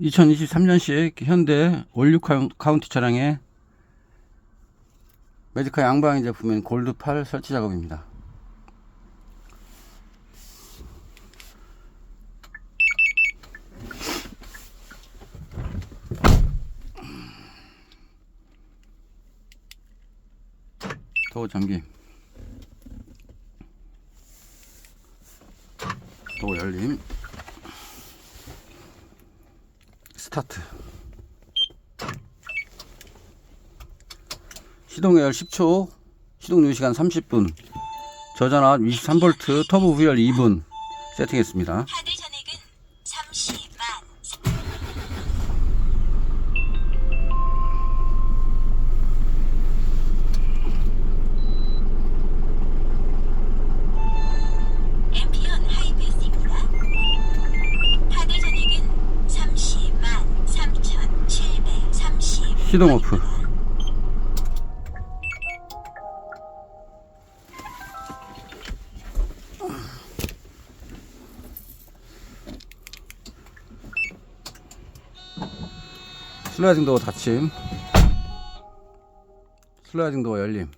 2023년식 현대 카운- 카운티 차량의 매지카 양방향 제품인 골드 8 설치 작업입니다. 도어 잠김 도어 열림 스타트. 시동열 10초 시동 유지시간 30분 저전압 23V 터보 VL 2분 세팅했습니다 시동 오프. 슬라이딩 도어 닫힘. 슬라이딩 도어 열림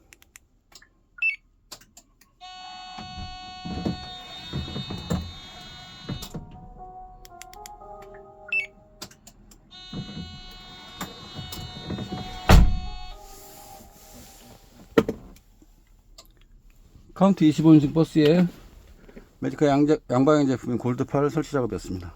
카운트 25인승 버스에 매지카 양, 양방향 제품인 골드8 설치 작업이었습니다